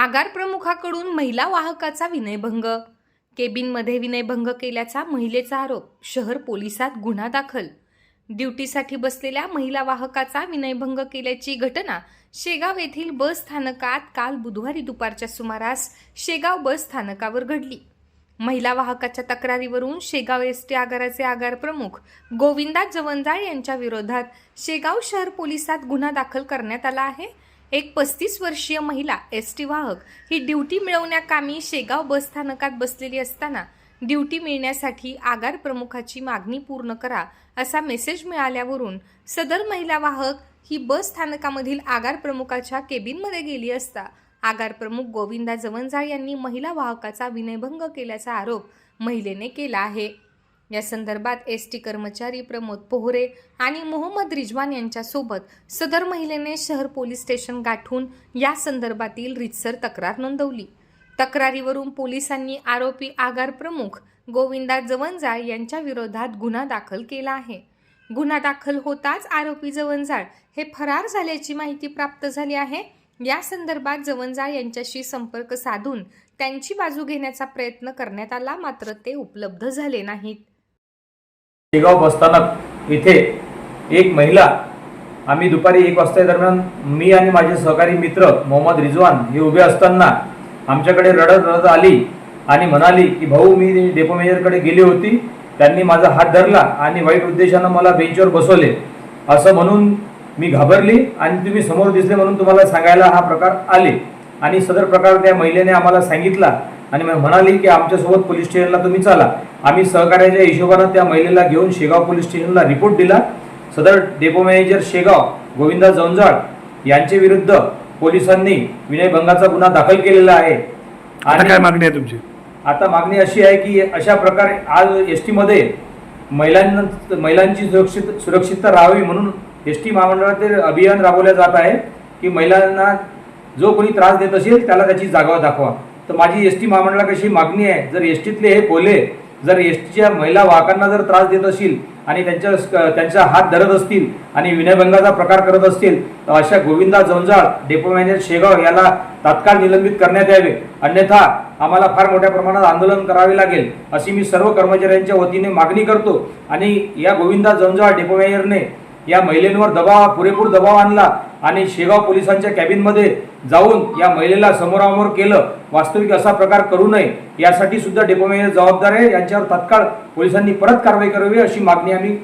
आगार प्रमुखाकडून महिला वाहकाचा विनयभंग. केबिनमध्ये विनयभंग केल्याचा महिलेचा आरोप शहर पोलिसात गुन्हा दाखल. ड्युटीसाठी बसलेल्या महिला वाहकाचा विनयभंग केल्याची घटना शेगाव येथील बस स्थानकात काल बुधवारी दुपारच्या सुमारास शेगाव बस स्थानकावर घडली. महिला वाहकाच्या तक्रारीवरून शेगाव एस टी आगाराचे आगार प्रमुख गोविंदा जवंजाळ यांच्या विरोधात शेगाव शहर पोलिसात गुन्हा दाखल करण्यात आला आहे. एक पस्तीस वर्षीय महिला एस टी वाहक ही ड्युटी मिळवण्याकामी शेगाव बस स्थानकात बसलेली असताना ड्युटी मिळण्यासाठी आगार प्रमुखाची मागणी पूर्ण करा असा मेसेज मिळाल्यावरून सदर महिला वाहक ही बस स्थानकामधील आगार प्रमुखाच्या केबिनमध्ये गेली असता आगार प्रमुख गोविंदा जवंजाळ यांनी महिला वाहकाचा विनयभंग केल्याचा आरोप महिलेने केला आहे. या संदर्भात एस टी कर्मचारी प्रमोद पोहरे आणि मोहम्मद रिजवान यांच्यासोबत सदर महिलेने शहर पोलीस स्टेशन गाठून या संदर्भातील रितसर तक्रार नोंदवली. तक्रारीवरून पोलिसांनी आरोपी आगार प्रमुख गोविंदा जवंजाळ यांच्या विरोधात गुन्हा दाखल केला आहे. गुन्हा दाखल होताच आरोपी जवंजाळ हे फरार झाल्याची माहिती प्राप्त झाली आहे. या संदर्भात जवंजाळ यांच्याशी संपर्क साधून त्यांची बाजू घेण्याचा प्रयत्न करण्यात आला मात्र ते उपलब्ध झाले नाहीत. शेगाव बसस्थानक इथे एक महिला आम्ही दुपारी एक वाजता दरम्यान मी आणि माझे सहकारी मित्र मोहम्मद रिजवान हे उभे असताना आमच्याकडे रडत रडत आली आणि म्हणाली की भाऊ मी डेपो मेजरकडे गेली होती. त्यांनी माझा हात धरला आणि वाईट उद्देशानं मला बेंचवर बसवले. असं म्हणून मी घाबरली आणि तुम्ही समोर दिसले म्हणून तुम्हाला सांगायला हा प्रकार आले. आणि सदर प्रकार त्या महिलेने आम्हाला सांगितला आणि म्हणाली की आमच्यासोबत पोलीस स्टेशनला तुम्ही चला. आम्ही सहकार्याच्या हिशोबानं त्या महिलेला घेऊन शेगाव पोलीस स्टेशनला रिपोर्ट दिला. सदर डेपो मॅनेजर शेगाव गोविंदा जवंजाळ यांचे विरुद्ध पोलिसांनी विनयभंगाचा गुन्हा दाखल केलेला आहे. आता काय मागणी आहे तुमची? आता मागणी अशी आहे की अशा प्रकारे आज एस टीमध्ये महिलांना महिलांची सुरक्षित सुरक्षितता राहावी म्हणून एस टी महामंडळाचे अभियान राबवले जात आहे की महिलांना जो कोणी त्रास देत असेल त्याला त्याची जागा दाखवा. तर माझी एस टी महामंडळाकडे मागणी आहे जर एस टीतले हे कोले जर एस टीच्या महिला वाहकांना जर त्रास देत असतील आणि त्यांच्या त्यांचा हात धरत असतील आणि विनयभंगाचा प्रकार करत असतील तर अशा गोविंदा जंजाळ डेपो मॅनेजर शेगाव याला तात्काळ निलंबित करण्यात यावे. अन्यथा आम्हाला फार मोठ्या प्रमाणात आंदोलन करावे लागेल अशी मी सर्व कर्मचाऱ्यांच्या वतीने मागणी करतो. आणि या गोविंदा जंजाळ डेपो मॅनेजरने या महिलेंवर दबाव पुरेपूर दबाव आणला आणि शेगाव पोलिसांच्या कॅबिनमध्ये जाऊन या महिलेला समोरासमोर केलं. वास्तविक असा प्रकार करू नये. यासाठी सुद्धा डेपो मॅनेजर जबाबदार आहे. यांच्यावर तत्काळ पोलिसांनी परत कारवाई करावी अशी मागणी आम्ही